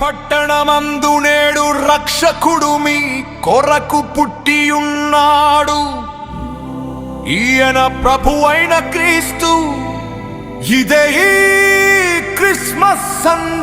పట్టణమందు నేడు రక్షకుడు మీ కొరకు పుట్టియున్నాడు. ఈయన ప్రభు అయిన క్రీస్తు ఇదే క్రిస్మస్ సంద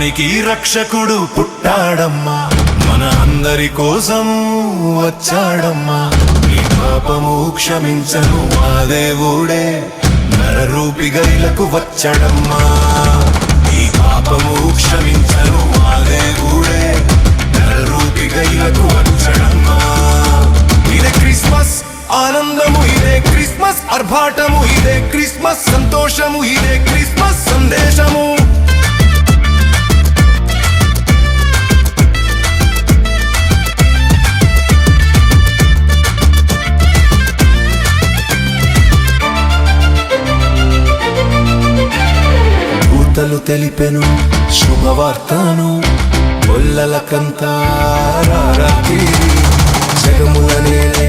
లోకానికి రక్షకుడు పుట్టాడమ్మా. మన అందరి కోసం వచ్చాడమ్మా. నీ పాపము క్షమించను ఆ దేవుడే నరరూపిగా గైలకు వచ్చాడమ్మా. ఈ పాపము క్షమించను ఆ దేవుడే నరరూపిగా గైలకు వచ్చాడమ్మా. ఇదే క్రిస్మస్ ఆనందము ఇదే క్రిస్మస్ అర్భాటము ఇదే క్రిస్మస్ సంతోషము ఇదే క్రిస్మస్ సందేశము. తెలిపెను శుభవార్తను గొల్లలకంతా రారాతిరి జగముల నేలే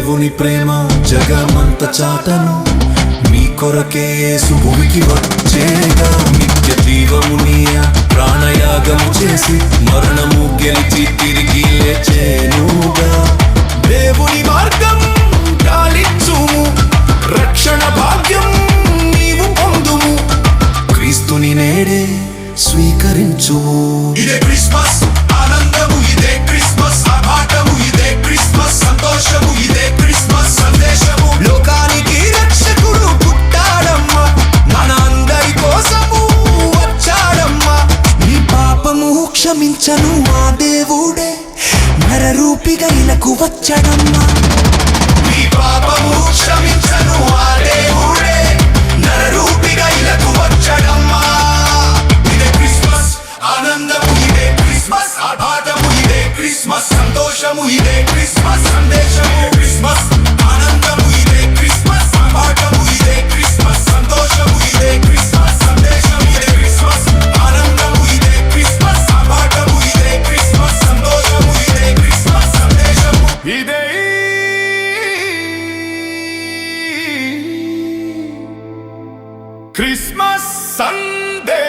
దేవుని ప్రేమ జగమంత చాటను. మీ కొరకే యేసు భూమికి వచ్చేగా. నిత్య జీవమునియ ప్రాణయాగము చేసి మరణము గెలిచి తిరిగి లేచేనుగా. దేవుని మార్గం గాలించుము రక్షణ భాగ్యం నీవు పొందుము. క్రీస్తుని నేడే స్వీకరించు ఇదే క్రిస్మస్. పాపము క్షమించను ఆ దేవుడే. నరరూపిగా ఇలకు వచ్చడమ్మా. ఈ పాపము క్షమించను క్రిస్మస్ సందేశం